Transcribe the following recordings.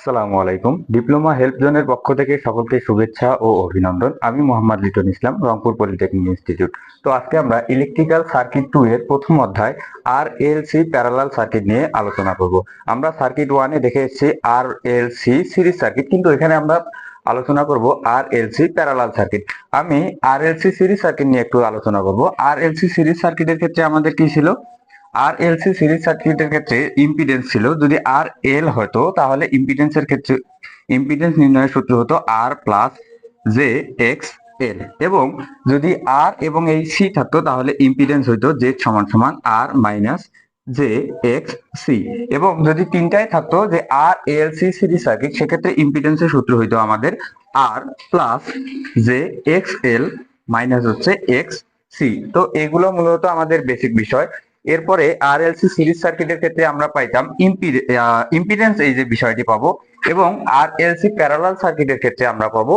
আসসালামু আলাইকুম। Diploma help জোনের পক্ষ থেকে সকলকে শুভেচ্ছা ও অভিনন্দন। আমি মোহাম্মদ লিটন ইসলাম, রংপুর পলিটেকনিক ইনস্টিটিউট। তো আজকে আমরা ইলেকট্রিক্যাল সার্কিট টু এর প্রথম অধ্যায় R L C parallel circuit নিয়ে আলোচনা করব। আমরা সার্কিট ওয়ানে দেখে এসেছি R L C series circuit, কিন্তু এখানে আমরা আলোচনা করব R L C parallel circuit. আমি R L C series circuit নিয়ে একটু আলোচনা করব। আর এল সি সিরিজ সার্কিটের ক্ষেত্রে আমাদের কি ছিল? আর এলসি সিরিজ সার্কিটের ক্ষেত্রে ইম্পিডেন্স ছিল। যদি আর এল হতো, তাহলে ইম্পিডেন্সের ক্ষেত্রে ইম্পিডেন্স নির্ণয়ের সূত্র হতো R plus j X L এবং যদি আর এবং এই সি থাকতো, তাহলে ইম্পিডেন্স হইতো জেড সমান সমান R minus j X C এবং যদি তিনটাই থাকতো, যে R L C series circuit, সেক্ষেত্রে ইম্পিডেন্সের সূত্র হইতো আমাদের R plus j X L minus হচ্ছে এক্স সি তো এগুলো মূলত আমাদের বেসিক বিষয়। এরপরে আরএলসি সিরিজ সার্কিটের ক্ষেত্রে আমরা পাইতাম ইম্পিডেন্স এই যে বিষয়টি পাবো এবং আরএলসি প্যারালাল সার্কিটের ক্ষেত্রে আমরা পাবো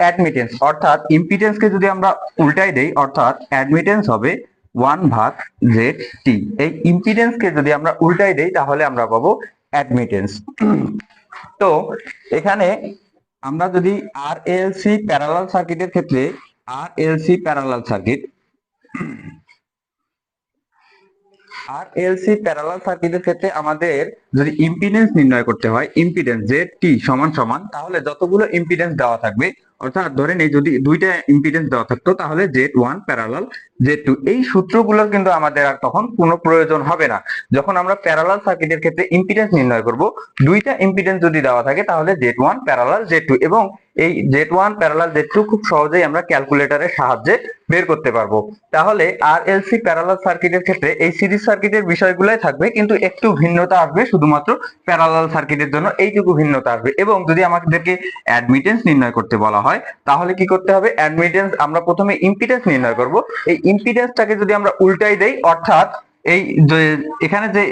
অ্যাডমিটেন্স অর্থাৎ ইম্পিডেন্সকে যদি আমরা উল্টাই দেই, অর্থাৎ অ্যাডমিটেন্স হবে ওয়ান ভাগ জেড টি এই ইম্পিডেন্সকে যদি আমরা উল্টাই দেই, তাহলে আমরা পাবো অ্যাডমিটেন্স তো এখানে আমরা যদি আর এলসি প্যারালাল সার্কিটের ক্ষেত্রে আর এলসি প্যারালাল সার্কিট আর প্যারালাল সার্কিটের ক্ষেত্রে আমাদের যদি ইম্পিডেন্স নির্ণয় করতে হয় ইম্পিডেন্স জেড টি সমান সমান, তাহলে যতগুলো ইম্পিডেন্স দেওয়া থাকবে, অর্থাৎ ধরেন এই যদি দুইটা ইম্পিডেন্স দেওয়া থাকতো, তাহলে Z one parallel Z two এই সূত্রগুলোর কিন্তু আমাদের আর তখন কোনো প্রয়োজন হবে না। যখন আমরা প্যারালাল সার্কিটের ক্ষেত্রে ইম্পিডেন্স নির্ণয় করব, দুইটা ইম্পিডেন্স যদি দেওয়া থাকে, তাহলে Z one parallel Z two এবং এই Z one parallel Z two খুব সহজেই আমরা ক্যালকুলেটরের সাহায্যে বের করতে পারব। তাহলে আর এলসি প্যারালাল সার্কিটের ক্ষেত্রে এই সিরিজ সার্কিটের বিষয়গুলোই থাকবে, কিন্তু একটু ভিন্নতা আসবে শুধুমাত্র প্যারালাল সার্কিটের জন্য এইটুকু ভিন্নতা আসবে। এবং যদি আমাদেরকে অ্যাডমিটেন্স নির্ণয় করতে বলা হয়, তাহলে কি করতে হবে? অ্যাডমিটেন্স আমরা প্রথমে ইম্পিডেন্স নির্ণয় করব। এই ইম্পিডেন্সটাকে যদি আমরা উল্টাই দেই, অর্থাৎ এই এখানে যে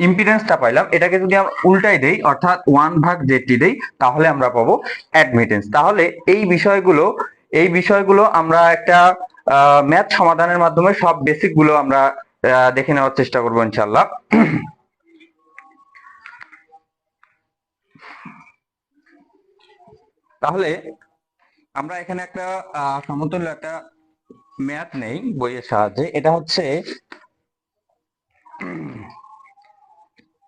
ইম্পিডেন্সটা পাইলাম, এটাকে যদি আমরা উল্টাই দেই, অর্থাৎ ওয়ান ভাগ জেডটি দেই, তাহলে আমরা পাবো অ্যাডমিটেন্স তাহলে এই বিষয়গুলো এই বিষয়গুলো আমরা একটা ম্যাথ সমাধানের মাধ্যমে সব বেসিকগুলো আমরা দেখে নেওয়ার চেষ্টা করব ইনশাল্লাহ তাহলে আমরা এখানে একটা সমতুল্য একটা ম্যাথ নেই, বইয়ের সাহায্যে। এটা হচ্ছে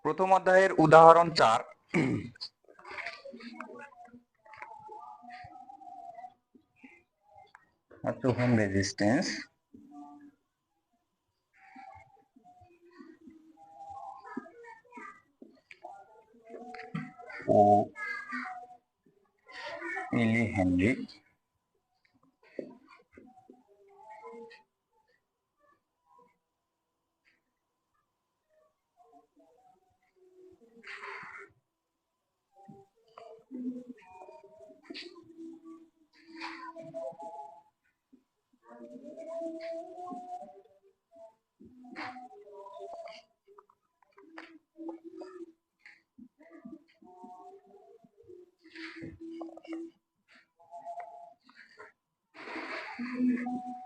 প্রথম অধ্যায়ের উদাহরণ চার। রেজিস্ট্যান্স ও millihenry. Thank mm -hmm. you.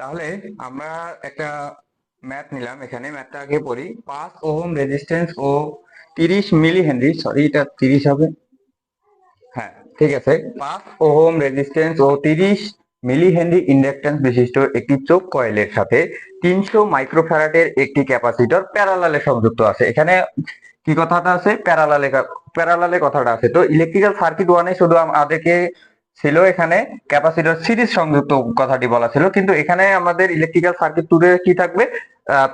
তাহলে আমরা একটা ম্যাথ নিলাম এখানে, ম্যাথটা আগে পড়ি। পাঁচ ওহম রেজিস্ট্যান্স ও তিরিশ মিলি হেনরি সরি এটা তিরিশ হবে। হ্যাঁ ঠিক আছে। পাঁচ ওহম রেজিস্ট্যান্স ও তিরিশ মিলি হেনরি ইন্ডাকট্যান্স বিশিষ্ট একটি চোখ কয়েলের সাথে তিনশো মাইক্রোফ্যারাডের একটি ক্যাপাসিটর প্যারালালে সংযুক্ত আছে। এখানে কি কথাটা আছে? প্যারালালে প্যারালালে কথাটা আছে। তো ইলেকট্রিক্যাল সার্কিট ওয়ানে শুধু আমাদেরকে ছিল এখানে ক্যাপাসিটর সিরিজ সংযুক্ত কথাটি বলা ছিল, কিন্তু এখানে আমাদের ইলেকট্রিক্যাল সার্কিট টুরে কি থাকবে?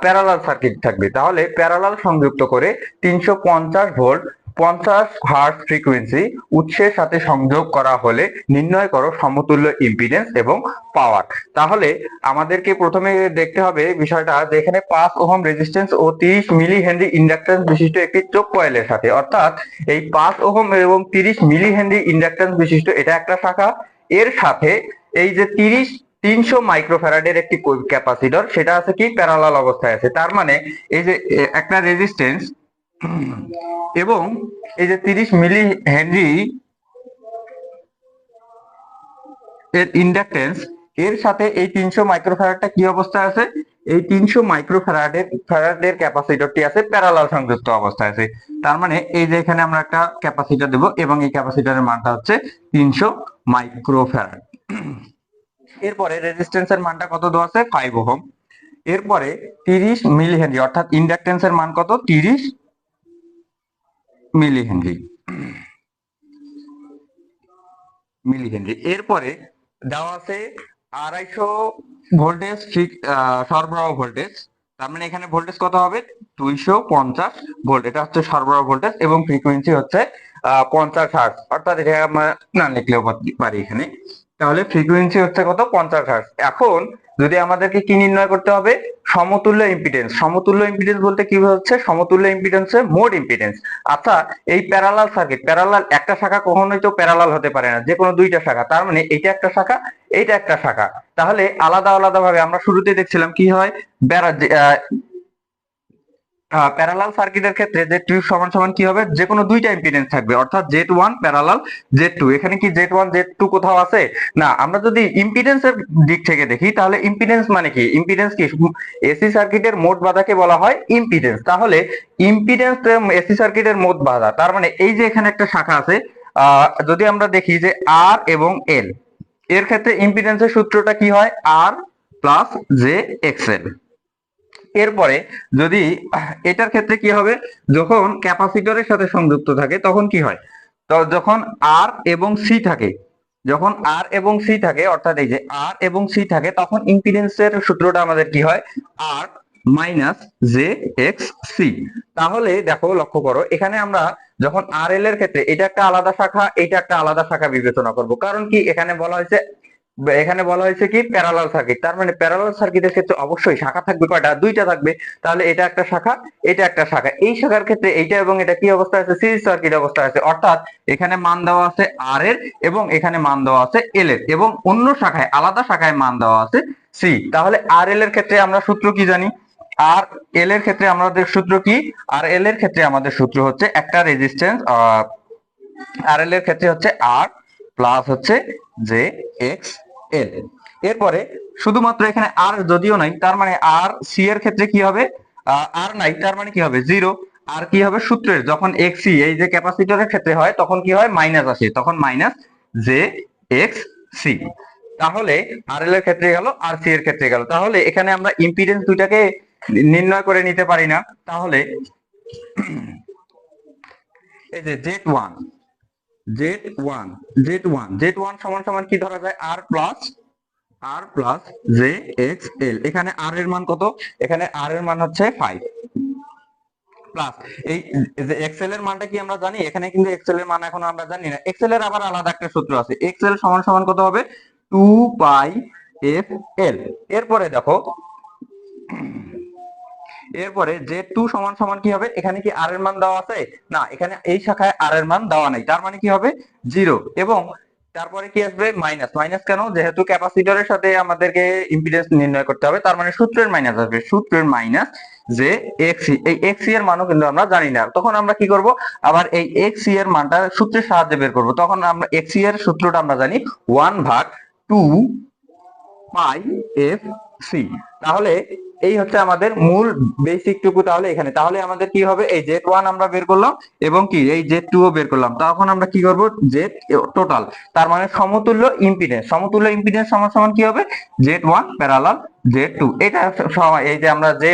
প্যারালাল সার্কিট থাকবে। তাহলে প্যারালাল সংযুক্ত করে তিনশো পঞ্চাশ ভোল্ট পঞ্চাশ হার্ট ফ্রিকোয়েন্সি উৎসের সাথে সংযোগ করা হলে নির্ণয় করো সমতুল্য ইম্পিডেন্স এবং পাওয়ার তাহলে আমাদেরকে প্রথমে দেখতে হবে বিষয়টা যেখানে পাঁচ ওহম রেজিস্ট্যান্স ও তিরিশ মিলি হেনরি ইন্ডাকট্যান্স বিশিষ্ট একটি চোখ কয়েলের সাথে। অর্থাৎ এই পাঁচ ওহম এবং তিরিশ মিলি হেনরি ইন্ডাকট্যান্স বিশিষ্ট এটা একটা শাখা। এর সাথে এই যে তিরিশ তিনশো মাইক্রোফ্যারাডের একটি ক্যাপাসিটর সেটা আছে কি? প্যারালাল অবস্থায় আছে। তার মানে এই যে একটা রেজিস্ট্যান্স এবং এই যে তিরিশ মিলি হেনরি এর ইন্ডাকটেন্স, এর সাথে এই তিনশো মাইক্রোফ্যারাডটা কি অবস্থায় আছে? এই তিনশো মাইক্রোফ্যারাডের ফ্যারাডের ক্যাপাসিটরটি আছে, প্যারালাল সংযুক্ত অবস্থায় আছে। তার মানে এই যে এখানে আমরা একটা ক্যাপাসিটর দেব এবং এই ক্যাপাসিটরের মানটা হচ্ছে তিনশো মাইক্রোফ্যারাড এরপরে রেজিস্ট্যান্সের মানটা কত দেওয়া আছে? Five ohm. এরপরে তিরিশ মিলি হেনরি, অর্থাৎ ইন্ডাকটেন্সের মান কত? তিরিশ মিলি হেনরি মিলি হেনরি এরপরে দেওয়া আছে আড়াইশো ভোল্টেজ ঠিক সরবরাহ ভোল্টেজ। তার মানে এখানে ভোল্টেজ কত হবে? দুইশো পঞ্চাশ ভোল্ট। এটা হচ্ছে সরবরাহ ভোল্টেজ এবং ফ্রিকোয়েন্সি হচ্ছে আহ, পঞ্চাশ হার্টজ অর্থাৎ এটা আমরা না লিখলেও পারি এখানে। তাহলে ফ্রিকোয়েন্সি হচ্ছে কত? পঞ্চাশ হার্টজ এখন যদি আমাদেরকে কি নির্ণয় করতে হবে? সমতুল্য ইম্পিডেন্স সমতুল্য ইম্পিডেন্স বলতে কি হচ্ছে? সমতুল্য ইম্পিডেন্সে মোড ইম্পিডেন্স আচ্ছা এই প্যারালাল সার্কিট প্যারালাল একটা শাখা কখনোই তো প্যারালাল হতে পারে না যে কোনো দুইটা শাখা। তার মানে এইটা একটা শাখা, এইটা একটা শাখা। তাহলে আলাদা আলাদা ভাবে আমরা শুরুতে দেখছিলাম কি হয়? প্যারালাল সার্কিটের ক্ষেত্রে যে টু সমান সমান কি হবে? যে কোনো দুইটা ইম্পিডেন্স থাকবে। অর্থাৎ Z one parallel Z two এখানে কি জেড ওয়ান জেড টু কোথাও আছে? না, আমরা যদি ইম্পিডেন্সের দিক থেকে দেখি, তাহলে ইম্পিডেন্স মানে কি? ইম্পিডেন্স কি? এসি সার্কিটের মোট বাধাকে বলা হয় ইম্পিডেন্স তাহলে ইম্পিডেন্স এসি সার্কিটের মোট বাধা, তার মানে এই যে এখানে একটা শাখা আছে যদি আমরা দেখি যে আর এবং এল এর ক্ষেত্রে ইম্পিডেন্সের সূত্রটা কি হয়? আর প্লাস জে এক্সএল এরপরে যদি এটার ক্ষেত্রে কি হবে? যখন ক্যাপাসিটরের সাথে সংযুক্ত থাকে, তখন কি হয়? তো যখন আর এবং সি থাকে, যখন আর এবং সি থাকে, অর্থাৎ এই যে আর এবং সি থাকে, তখন ইম্পিডেন্সের সূত্রটা আমাদের কি হয়? R minus j X C তাহলে দেখো, লক্ষ্য করো, এখানে আমরা যখন আর এল এর ক্ষেত্রে, এটা একটা আলাদা শাখা, এটা একটা আলাদা শাখা বিবেচনা করব। কারণ কি? এখানে বলা হয়েছে এখানে বলা হয়েছে কি প্যারালাল সার্কিট তার মানে প্যারালাল সার্কিটের ক্ষেত্রে অবশ্যই শাখা থাকবে, কয়টা? দুইটা থাকবে। তাহলে এটা একটা শাখা, এটা একটা শাখা। এই শাখার ক্ষেত্রে এইটা এবং এটা কি অবস্থা আছে? সিরিজ সার্কিট অবস্থায় আছে। অর্থাৎ এখানে মান দেওয়া আছে আর এর এবং এখানে মান দেওয়া আছে এল এর। এবং অন্য শাখায়, আলাদা শাখায় মান দেওয়া আছে সি তাহলে আর এল এর ক্ষেত্রে আমরা সূত্র কি জানি? আর এল এর ক্ষেত্রে আমাদের সূত্র কি? আর এল এর ক্ষেত্রে আমাদের সূত্র হচ্ছে একটা রেজিস্ট্যান্স আর এল এর ক্ষেত্রে হচ্ছে আর প্লাস হচ্ছে জে এক্স এল এরপরে শুধুমাত্র এখানে আর যদিও নাই, তার মানে আর সি এর ক্ষেত্রে কি হবে? আর নাই, তার মানে কি হবে? জিরো আর কি হবে? সূত্রের। যখন এক্স এই যে ক্যাপাসিটরের ক্ষেত্রে হয়, তখন কি হয়? মাইনাস আসে। তখন মাইনাস জে এক্স সি তাহলে আর এল এর ক্ষেত্রে গেল আর সি এর ক্ষেত্রে গেল। তাহলে এখানে আমরা ইম্পিডেন্স দুইটাকে নির্ণয় করে নিতে পারি না। তাহলে এই যে Z one Z one Z one Z one সমান সমান কি ধরা যায়? R plus R plus j X L এখানে আর এর মান কত? এখানে আর এর মান হচ্ছে ফাইভ প্লাস এই যে এক্সেল এর মানটা কি আমরা জানি? এখানে কিন্তু এক্সেল এর মান এখন আমরা জানি না। এক্সেল এর আবার আলাদা একটা সূত্র আছে। এক্সেল সমান সমান কত হবে? টু পাই এফ এল এরপরে দেখো এরপরে যে টু সমান সমান কি হবে? এখানে কি আর এর মান দেওয়া আছে? না, এখানে এই শাখায় আর এর মান দেওয়া নাই। তার মানে কি হবে? জিরো এবং তারপরে কি আসবে? মাইনাস মাইনাস কেন? যেহেতু ক্যাপাসিটরের সাথে আমাদেরকে ইম্পিডেন্স নির্ণয় করতে হবে, তার মানে সূত্রের মাইনাস আসবে। সূত্রের মাইনাস যে এক্সি এই এক্সি এর মানও কিন্তু আমরা জানি না। তখন আমরা কি করব? আবার এই এক্সি এর মানটা সূত্রের সাহায্যে বের করব। তখন আমরা এক্সি এর সূত্রটা আমরা জানি ওয়ান ভাগ টু পাই এফ সি তাহলে এই হচ্ছে আমাদের মূল বেসিক টুকু তাহলে এখানে। তাহলে আমাদের কি হবে? এই জেড ওয়ান আমরা বের করলাম এবং কি? এই জেড টু ও বের করলাম। তখন আমরা কি করব? জেড টোটাল তার মানে সমতুল্য ইম্পিডেন্স সমতুল্য ইম্পিডেন্স সমান সমান কি হবে? Z one parallel Z two এটা এই যে আমরা যে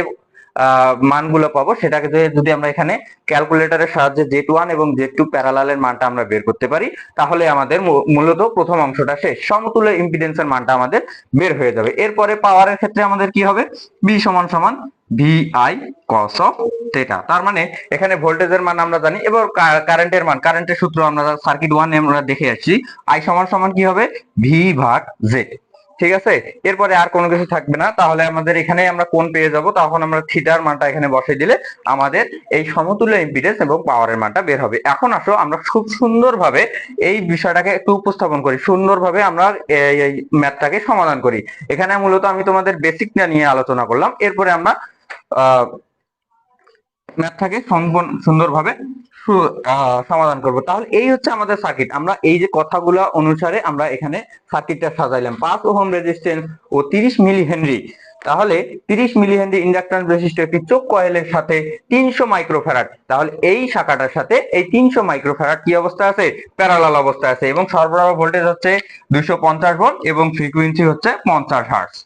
মানগুলো পাবো। সেটাকে যদি- আমরা এখানে ক্যালকুলেটরের সাহায্যে জেড ওয়ান এবং জেড টু প্যারালালের মানটা আমরা বের করতে পারি, তাহলে আমাদের মূলত প্রথম অংশটা শেষ। সমতুল্য ইম্পিডেন্সের মানটা আমাদের বের হয়ে যাবে। এরপরে পাওয়ারের ক্ষেত্রে আমাদের কি হবে? বি সমান সমান ভিআই কস অফ থেটা তার মানে এখানে ভোল্টেজের মান আমরা জানি, এবার কারেন্টের মান। কারেন্টের সূত্র আমরা সার্কিট ওয়ান আমরা দেখে আসছি। আই সমান সমান কি হবে? ভি ভাগ জেড ঠিক আছে? এরপরে আর কোনো কিছু থাকবে না। তাহলে আমাদের এখানে আমরা কোন পেয়ে যাব। তখন আমরা থিটার মানটা এখানে বসিয়ে দিলে আমাদের এই সমতুল্য ইম্পিডেন্স এবং পাওয়ারের মানটা বের হবে। এখন আসো, আমরা খুব সুন্দরভাবে এই বিষয়টাকে একটু উপস্থাপন করি। সুন্দরভাবে আমরা এই- ম্যাথটাকে সমাধান করি। এখানে মূলত আমি তোমাদের বেসিকটা নিয়ে আলোচনা করলাম। এরপরে আমরা ম্যাথটাকে সুন্দরভাবে সমাধান করব। তাহলে এই হচ্ছে আমাদের সার্কিট আমরা এই যে কথাগুলো অনুসারে আমরা এখানে সার্কিটটা সাজাইলাম। পাঁচ ওহম রেজিস্ট্যান্স ও তিরিশ মিলি হেনরি। তাহলে তিরিশ মিলি হেনরি ইন্ডাকট্যান্স বিশিষ্ট একটি চোখ কয়েলের সাথে তিনশো মাইক্রোফ্যারাড তাহলে এই শাখাটার সাথে এই তিনশো মাইক্রোফ্যারাড কি অবস্থা আছে? প্যারালাল অবস্থা আছে এবং সরবরাহ ভোল্টেজ হচ্ছে দুইশো পঞ্চাশ ভোল্ট এবং ফ্রিকুয়েন্সি হচ্ছে পঞ্চাশ হার্টস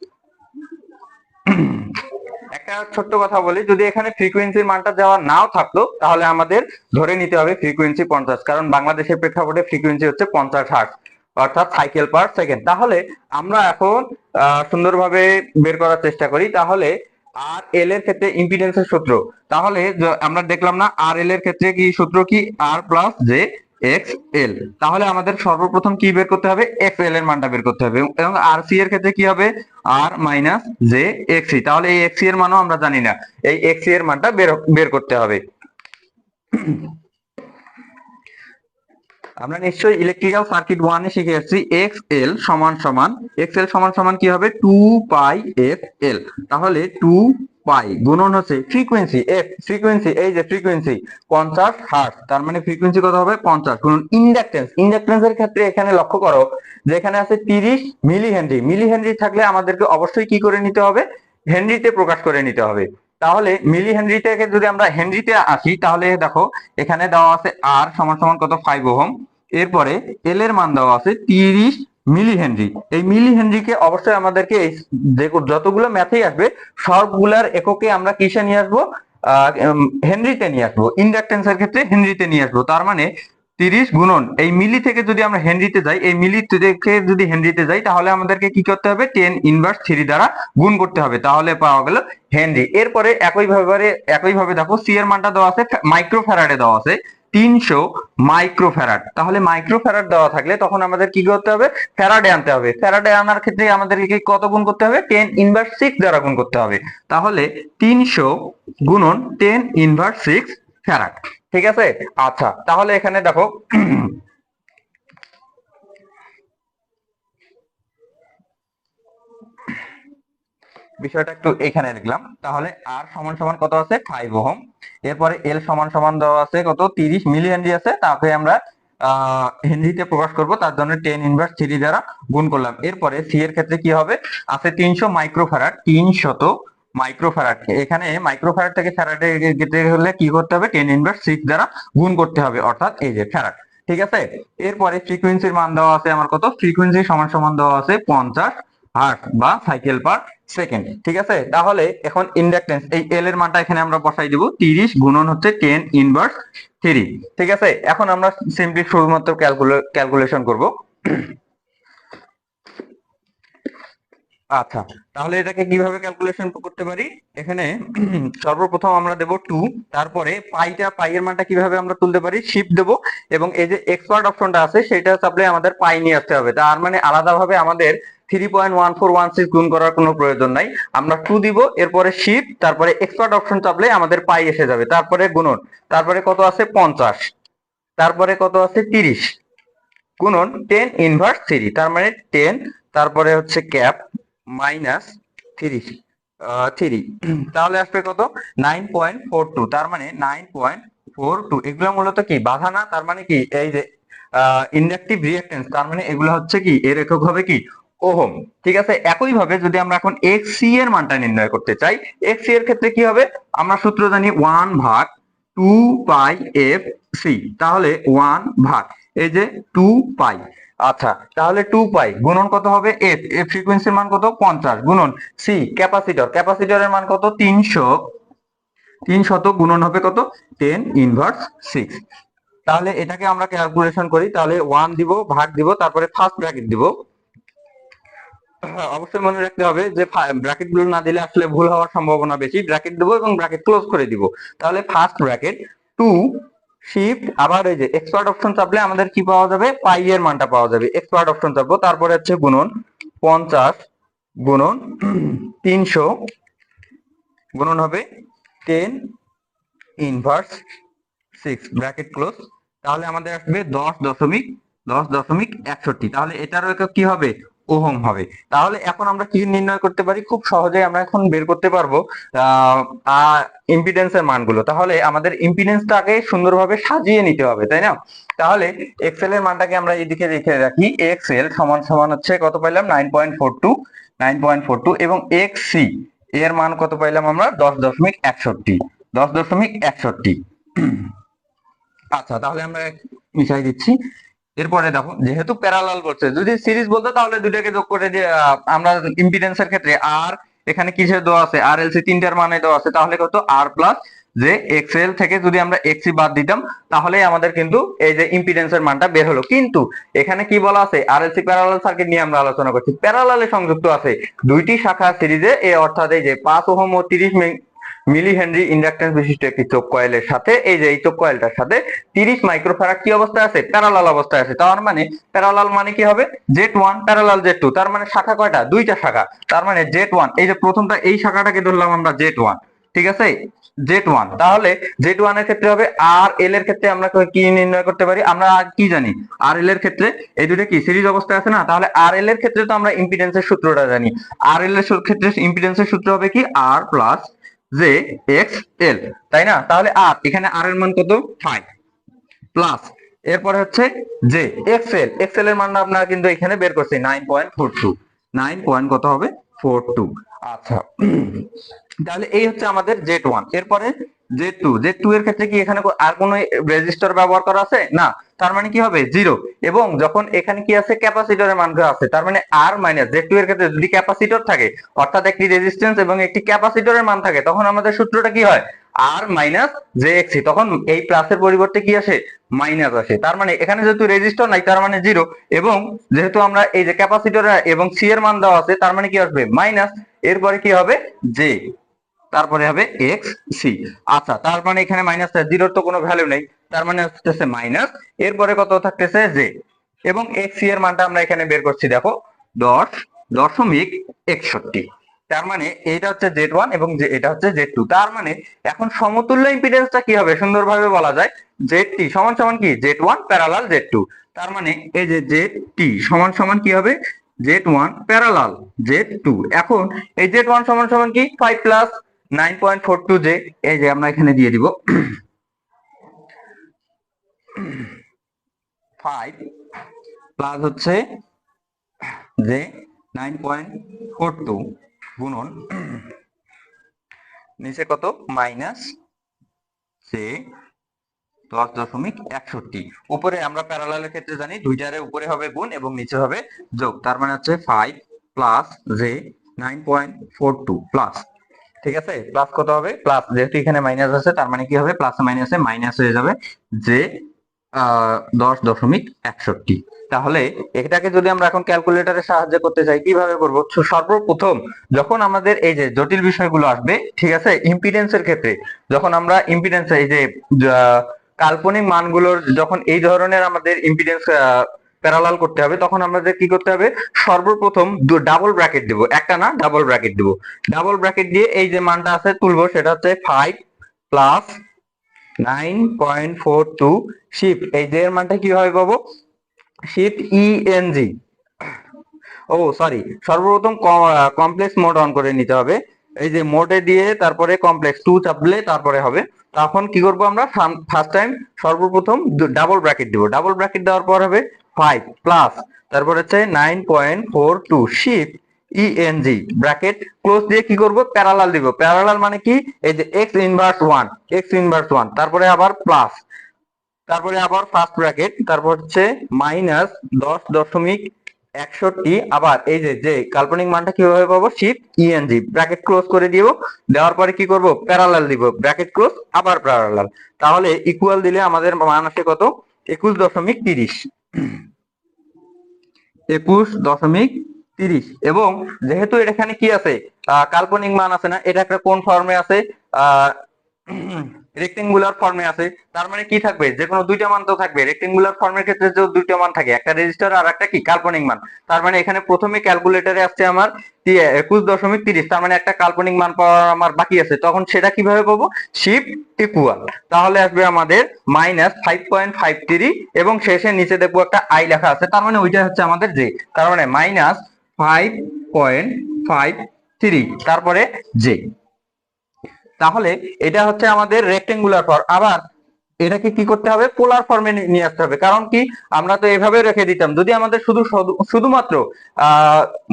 একটা ছোট্ট কথা বলি, যদি এখানে ফ্রিকোয়েন্সির মানটা দেওয়া নাও থাকতো, তাহলে আমাদের ধরে নিতে হবে ফ্রিকোয়েন্সি পঞ্চাশ, কারণ বাংলাদেশের প্রেক্ষাপটে ফ্রিকোয়েন্সি হচ্ছে পঞ্চাশ হার্টস অর্থাৎ সাইকেল পার সেকেন্ড তাহলে আমরা এখন সুন্দরভাবে বের করার চেষ্টা করি, তাহলে আর এল এর ক্ষেত্রে ইম্পিডেন্সের সূত্র। তাহলে আমরা দেখলাম না আর এল এর ক্ষেত্রে কি সূত্র কি? R plus j X L তাহলে আমাদের সর্বপ্রথম কি বের করতে হবে? এক্স এল এর মানটা বের করতে হবে। এবং আর সি এর ক্ষেত্রে কি হবে? আর মাইনাস জে এক্সি তাহলে এই এক্সি এর মানও আমরা জানি না। এই এক্সি এর মানটা বের বের করতে হবে। আমরা নিশ্চয়ই ইলেকট্রিক্যাল সার্কিট ওয়ানে শিখে এসেছি এক্স এল সমান সমান। এক্স এল সমান সমান কি হবে? টু পাই এফ এল তাহলে টু পাই। গুণন হচ্ছে ফ্রিকোয়েন্সি এফ ফ্রিকোয়েন্সি এই যে ফ্রিকোয়েন্সি পঞ্চাশ হার্ট তার মানে ফ্রিকোয়েন্সি কত হবে? পঞ্চাশ। গুণন ইন্ডাকটেন্স ইন্ডাকটেন্স এর ক্ষেত্রে এখানে লক্ষ্য করো যে এখানে আছে তিরিশ মিলি হেনরি মিলি হেনরি থাকলে আমাদেরকে অবশ্যই কি করে নিতে হবে? হেনরিতে প্রকাশ করে নিতে হবে। তাহলে মিলি হেনরি থেকে যদি আমরা হেনরিতে আসি তাহলে দেখো এখানে দেওয়া আছে আর সমান সমান কত? Five ohm. এরপরে এল এর মান দেওয়া আছে তিরিশ মিলি হেনরি। এই মিলি হেনরিকে অবশ্যই আমাদেরকে এই যতগুলো ম্যাথেই আসবে, সবগুলার এককে আমরা কিসে নিয়ে আসব? হেনরিতে নিয়ে আসব। ইন্ডাকটেন্সের ক্ষেত্রে হেনরিতে নিয়ে আসব। তার মানে তিরিশ গুণন, এই মিলি থেকে যদি আমরা হেনরিতে যাই, এই মিলি থেকে যদি হেনরিতে যাই, তাহলে আমাদেরকে কি করতে হবে? টেন ইনভার্স থ্রি দ্বারা গুণ করতে হবে। তাহলে পাওয়া গেল হেনরি। এরপরে একই ভাবে একই ভাবে দেখো, সি এর মানটা দেওয়া আছে মাইক্রো ফ্যারাডে দেওয়া আছে। তিনশো মাইক্রো ফেরাট তাহলে মাইক্রো ফ্যারাড দেওয়া থাকলে তখন আমাদের কি করতে হবে? ফেরাডে আনতে হবে। ফ্যারাডে আনার ক্ষেত্রে আমাদেরকে কত গুণ করতে হবে? টেন ইনভার্স সিক্স দ্বারা গুণ করতে হবে। তাহলে তিনশো গুণন টেন ইনভার্স সিক্স ফ্যারাড। ঠিক আছে? আচ্ছা তাহলে এখানে দেখো বিষয়টা একটু এখানে লিখলাম তাহলে আর সমান সমান কত আছে? Five ohm. এরপরে এল সমান সমান দেওয়া আছে কত? তিরিশ মিলি হেনরি আছে। তাকে আমরা হেনরিতে প্রকাশ করব। তার জন্য টেন ইনভার্স থ্রি দ্বারা গুণ করলাম। এরপরে সি এর ক্ষেত্রে কি হবে? আছে তিনশো মাইক্রোফ্যারাড তিনশত মাইক্রোফ্যারাড এখানে মাইক্রোফ্যারাড থেকে ফ্যারাডে যেতে হলে কি করতে হবে? টেন ইনভার্স সিক্স দ্বারা গুণ করতে হবে। অর্থাৎ এই যে ফ্যারাড ঠিক আছে? এরপরে ফ্রিকোয়েন্সির মান দেওয়া আছে আমার কত? ফ্রিকোয়েন্সি সমান সমান দেওয়া আছে পঞ্চাশ হার্ট বা সাইকেল পার সেকেন্ড ঠিক আছে? তাহলে এখন ইন্ডাকটেন্স এই এল এর মানটা এখানে আমরা বসাই দিব, তিরিশ গুণন হচ্ছে টেন ইনভার্স থ্রি ঠিক আছে? এখন আমরা সিম্পলি শুধুমাত্র ক্যালকুলেশন করব। আচ্ছা তাহলে এটাকে কীভাবে ক্যালকুলেশন করতে পারি? এখানে সর্বপ্রথম আমরা দেব টু তারপরে পাইটা পাই এর মানটা কীভাবে আমরা তুলতে পারি? শিফট দেব, এবং এই যে এক্সপার্ট অপশনটা আছে, সেটা সাপ্লাই আমাদের পাই নিয়ে আসতে হবে। তার মানে আলাদাভাবে আমাদের three point one four one six গুণ করার কোনো প্রয়োজন নাই। আমরা টু দিব, এরপরে শিফট তারপরে এক্সপার্ট অপশন চাপলে আমাদের পাই এসে যাবে। তারপরে গুণন, তারপরে কত আছে? পঞ্চাশ। তারপরে কত আছে? তিরিশ। গুণন টেন ইনভার্স থ্রি তার মানে টেন তারপরে হচ্ছে ক্যাপ মাইনাস থ্রি থ্রি তাহলে আসবে কত? নাইন পয়েন্ট ফোর টু তার মানে নাইন পয়েন্ট ফোর টু এগুলো মূলত কি? বাধা না, তার মানে কি? এই যে ইন্ডাকটিভ রিঅ্যাকটেন্স তার মানে এগুলো হচ্ছে কি? এর একক হবে কি? ওহম, ঠিক আছে? একই ভাবে যদি আমরা এখন এক্স সি এর মানটা নির্ণয় করতে চাই এক্স সি এর ক্ষেত্রে কি হবে? আমরা সূত্র জানি ওয়ান ভাগ টু পাই এফ সি তাহলে ওয়ান ভাগ, এই যে টু পাই আচ্ছা তাহলে টু পাই গুণন কত হবে? এফ এফ ফ্রিকোয়েন্সির মান কত? পঞ্চাশ। গুণন সি ক্যাপাসিটর ক্যাপাসিটরের মান কত? তিনশো। তিন শত গুণন হবে কত? টেন ইনভার্স সিক্স তাহলে এটাকে আমরা ক্যালকুলেশন করি, তাহলে ওয়ান দিব, ভাগ দিব, তারপরে ফার্স্ট ব্র্যাকেট দিব। অবশ্যই মনে রাখতে হবে যে ব্র্যাকেটগুলো না দিলে আসলে ভুল হওয়ার সম্ভাবনা বেশি। ব্র্যাকেট দেবো এবং ব্র্যাকেট ক্লোজ করে দিব। তাহলে ফার্স্ট ব্র্যাকেট টু শিফট আবার এই যে এক্সপার্ট অপশন চাপলে আমাদের কি পাওয়া যাবে? পাই এর মানটা পাওয়া যাবে। এক্সপার্ট অপশন চাপবো। তারপরে হচ্ছে গুণন, পঞ্চাশ, গুণন, তিনশো, গুণন হবে ten inverse six bracket close তাহলে আমাদের আসবে দশ দশমিক দশ দশমিক একষট্টি। তাহলে এটারও কি হবে? ওহম হবে। তাহলে এখন আমরা কি নির্ণয় করতে পারি? খুব সহজেই আমরা এখন বের করতে পারব ইম্পিডেন্সের মানগুলো। তাহলে আমাদের ইম্পিডেন্সটাকে সুন্দরভাবে সাজিয়ে নিতে হবে, তাই না? তাহলে এক্সেল এর মানটাকে আমরা এইদিকে রেখে রাখি। এক্সেল সমান সমান হচ্ছে কত পাইলাম? Nine point four two nine point four two এবং এক্স সি এর মান কত পাইলাম আমরা? দশ দশমিক একষট্টি, দশ দশমিক একষট্টি। আচ্ছা তাহলে আমরা মিশাই দিচ্ছি। এরপরে দেখো যেহেতু প্যারালাল বলছে যদি সিরিজ বলতো তাহলে দুটাকে যোগ করে আহ, আমরা ইম্পিডেন্সের ক্ষেত্রে আর এখানে কিসের দেওয়া আছে? আর এলসি তিনটার মানে দেওয়া আছে তাহলে কত? আর প্লাস যে এক্স এক্সএল থেকে যদি আমরা এক্সি বাদ দিতাম তাহলে আমাদের কিন্তু এই যে ইম্পিডেন্সের মানটা বের হলো। কিন্তু এখানে কি বলা আছে? আর এলসি প্যারালাল সার্কিট নিয়ে আমরা আলোচনা করছি। প্যারালালে সংযুক্ত আছে দুইটি শাখা সিরিজে এ অর্থাৎ এই যে পাঁচ ওহম ও তিরিশ মিলি হেনরি ইন্ডাকটেন্স বিশিষ্ট একটি চোখ কয়েলের সাথে, এই যে এই চোখ কয়েলটার সাথে তিরিশ মাইক্রোফ্যারাড কি অবস্থায় আছে? প্যারালাল অবস্থায় আছে। তার মানে প্যারালাল মানে কি হবে? Z one, parallel Z two. তার মানে শাখা কয়টা? দুইটা শাখা। তার মানে জেট ওয়ান, এই যে প্রথমটা, এই শাখাটাকে ধরলাম আমরা জেট ওয়ান। ঠিক আছে? Z one. তাহলে জেট ওয়ানের ক্ষেত্রে হবে, আর এল এর ক্ষেত্রে আমরা কি নির্ণয় করতে পারি? আমরা কি জানি? আর এল এর ক্ষেত্রে, এই দুটো কি সিরিজ অবস্থায় আছে না? তাহলে আর এল এর ক্ষেত্রে তো আমরা ইম্পিডেন্সের সূত্রটা জানি। আর এল এর ক্ষেত্রে ইম্পিডেন্সের সূত্র হবে কি? R plus j X L তাই না? তাহলে আর এখানে আর এর মান কত? ফাইভ প্লাস এরপরে হচ্ছে জে এক্সএল এক্সএল এর মান আপনারা কিন্তু এখানে বের করছি nine point four two nine point কত হবে? ফোর টু আচ্ছা তাহলে এই হচ্ছে আমাদের জেট ওয়ান এরপরে জেড টু জেড টু এর ক্ষেত্রে কি এখানে আর কোনো রেজিস্টার ব্যবহার করা আছে? না। তার মানে কি হবে? জিরো এবং যখন এখানে কি আছে? ক্যাপাসিটরের মান আছে, তার মানে আর মাইনাস জেড টু এর ক্ষেত্রে যদি ক্যাপাসিটর থাকে, অর্থাৎ একটি রেজিস্ট্যান্স এবং একটি ক্যাপাসিটরের মান থাকে, তখন আমাদের সূত্রটা কি হয়? আর মাইনাস জে এক্সি তখন এই প্লাসের পরিবর্তে কি আসে? মাইনাস আসে। তার মানে এখানে যেহেতু রেজিস্টার নাই, তার মানে জিরো এবং যেহেতু আমরা এই যে ক্যাপাসিটর এবং সি এর মান দেওয়া আছে, তার মানে কি আসবে? মাইনাস এরপরে কি হবে? জে তারপরে হবে এক্স সি আচ্ছা তার মানে এখানে মাইনাস জিরোর তো কোনো ভ্যালু নেই। তার মানে হচ্ছে মাইনাস এরপরে কত থাকতেছে জে এবং এক্সের মানটা আমরা এখানে বের করছি, দেখো, দশ, দশমিক একষট্টি। তার মানে এটা হচ্ছে জেড ওয়ান এবং এটা হচ্ছে জেড টু তার মানে এখন সমতুল্য ইম্পিডেন্সটা কি হবে? সুন্দরভাবে বলা যায় জেড টি সমান সমান কি? Z one parallel Z two তার মানে এই যে জেড টি সমান সমান কি হবে? Z one parallel Z two এখন এই জেড ওয়ান সমান সমান কি? Five plus nine point four two j এই যে আমরা এখানে দিয়ে দিব। ফাইভ প্লাস হচ্ছে যে নাইন পয়েন্ট ফোর টু গুণন, নিচে কত? মাইনাস সে দশ দশমিক একষট্টি। উপরে আমরা প্যারালালের ক্ষেত্রে জানি দুইটারে উপরে হবে গুণ এবং নিচে হবে যোগ। তার মানে হচ্ছে ফাইভ প্লাস যে nine point four two plus ঠিক আছে? প্লাস কত হবে? প্লাস যেহেতু এখানে মাইনাস আছে, তার মানে কি হবে? প্লাস মাইনাসে মাইনাস হয়ে যাবে যে দশ দশমিক একষট্টি। তাহলে এটাকে যদি আমরা এখন ক্যালকুলেটরের সাহায্যে করতে চাই, কীভাবে করব? সর্বপ্রথম যখন আমাদের এই যে জটিল বিষয়গুলো আসবে, ঠিক আছে ইম্পিডেন্সের ক্ষেত্রে, যখন আমরা ইম্পিডেন্স এই যে কাল্পনিক মানগুলোর যখন এই ধরনের আমাদের ইম্পিডেন্স প্যারালাল করতে হবে, তখন আমাদের কি করতে হবে? সর্বপ্রথম ডাবল ব্র্যাকেট দিব। একটা না ডাবল ব্র্যাকেট দিব। ডাবল ব্র্যাকেট দিয়ে এই যে মানটা আছে তুলবো, সেটা হচ্ছে five plus nine point four two shift এই যে এর মানটা কি কীভাবে পাবো শিফট ইএনজি ও সরি সর্বপ্রথম কমপ্লেক্স মোড অন করে নিতে হবে। এই যে মোডে দিয়ে তারপরে কমপ্লেক্স টু চাপলে তারপরে হবে। তখন কি করব আমরা? ফার্স্ট টাইম সর্বপ্রথম ডাবল ব্র্যাকেট দিব। ডাবল ব্র্যাকেট দেওয়ার পর হবে ফাইভ প্লাস তারপর হচ্ছে nine point four two shift ENG bracket close দিয়ে কি করব? প্যারালাল দিব। প্যারালাল মানে কি? এই যে X inverse one X inverse one তারপরে আবার প্লাস তারপরে আবার ফার্স্ট ব্র্যাকেট তারপর হচ্ছে মাইনাস দশ দশমিক একষট্টি। আবার এই যে যে কাল্পনিক মানটা কীভাবে পাবো? শিফট ইএনজি ব্র্যাকেট ক্লোজ করে দিব। দেওয়ার পরে কি করব? প্যারালাল দিব। ব্র্যাকেট ক্লোজ আবার প্যারালাল তাহলে ইকুয়াল দিলে আমাদের মান আসে কত? একুশ দশমিক তিরিশ। একুশ দশমিক তিরিশ। এবং যেহেতু এটা এখানে কি আছে? কাল্পনিক মান আছে না, এটা একটা কোন ফর্মে আছে? রেক্টেঙ্গুলার ফর্মে আছে, তার মানে কি থাকবে? যে কোনো দুইটা মান তো থাকবে। রেক্টেঙ্গুলার ফর্মের ক্ষেত্রে যে দুইটা মান থাকে, একটা রেজিস্টার আর একটা কি? কাল্পনিক মান। তার মানে এখানে প্রথমে ক্যালকুলেটরে আসছে আমার একুশ দশমিক তিরিশ। তার মানে একটা কাল্পনিক মান পাওয়ার আমার বাকি আছে। তখন সেটা কীভাবে পাবো? শিফট ইকুয়াল তাহলে আসবে আমাদের minus five point five three এবং শেষে নিচে দেখব একটা আই লেখা আছে। তার মানে ওইটা হচ্ছে আমাদের জে তার মানে minus five point five three তারপরে জে তাহলে এটা হচ্ছে আমাদের রেক্টেঙ্গুলার ফর্ম আবার এটাকে কি করতে হবে? পোলার ফর্মে নিয়ে আসতে হবে। কারণ কি? আমরা তো এভাবে রেখে দিতাম। যদি আমাদের শুধু শুধু- শুধুমাত্র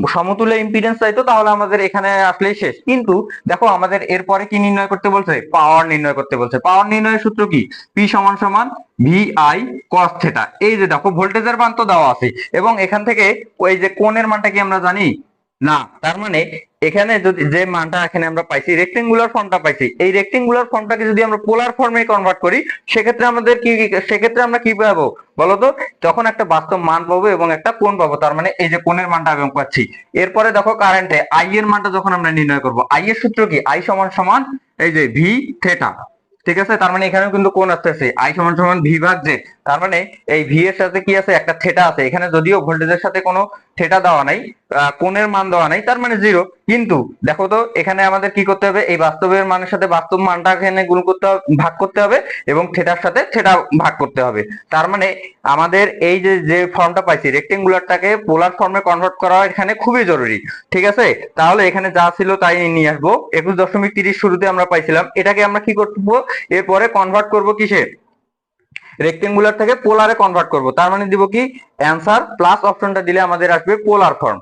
সমতুল্য ইম্পিডেন্স চাইতো, তাহলে আমাদের এখানে আসলেই শেষ। কিন্তু দেখো, আমাদের এরপরে কি নির্ণয় করতে বলছে? পাওয়ার নির্ণয় করতে বলছে। পাওয়ার নির্ণয়ের সূত্র কি? পি সমান সমান ভি আই কস থেটা এই যে দেখো ভোল্টেজের মান তো দেওয়া আছে। এবং এখান থেকে ওই যে কোণের মানটা কি আমরা জানি? না, তার মানে এখানে যদি যে মানটা এখানে আমরা পাইছি রেক্টেঙ্গুলার ফর্মটা পাইছি, এই রেক্টেঙ্গুলার ফর্মটাকে যদি আমরা পোলার ফর্মে কনভার্ট করি, সেক্ষেত্রে আমাদের কি সেক্ষেত্রে আমরা কি পাবো বলতো? তখন একটা বাস্তব মান পাবো এবং একটা কোণ পাবো, তার মানে এই যে কোণের মানটা আমি পাচ্ছি। এরপরে দেখো কারেন্টে আই এর মানটা যখন আমরা নির্ণয় করব আই এর সূত্র কি? আই সমান সমান এই যে ভি থেটা ঠিক আছে? তার মানে এখানেও কিন্তু কোণ আসতেছে আই সমান সমান ভি ভাগ জে তার মানে এই ভি এর সাথে কি আছে? একটা থেটা আছে। এখানে যদিও ভোল্টেজের সাথে কোনো থেটা দেওয়া নাই কোণের মান দেওয়া নাই, তার মানে জিরো কিন্তু দেখো তো, এখানে আমাদের কি করতে হবে? এই বাস্তবের মানের সাথে বাস্তব মানটা এখানে গুণ করতে হবে, ভাগ করতে হবে এবং থেটার সাথে থেটা ভাগ করতে হবে। তার মানে আমাদের এই যে যে ফর্মটা পাইছি রেক্টেঙ্গুলারটাকে পোলার ফর্মে কনভার্ট করা এখানে খুবই জরুরি। ঠিক আছে? তাহলে এখানে যা ছিল তাই নিয়ে আসব। একুশ দশমিক তিরিশ শুরুতে আমরা পাইছিলাম। এটাকে আমরা কি করব? এরপরে কনভার্ট করব কিসে? রেক্টেঙ্গুলার থেকে পোলারে কনভার্ট করব। তার মানে দিব কি? অ্যান্সার প্লাস অপশনটা দিলে আমাদের আসবে পোলার ফর্ম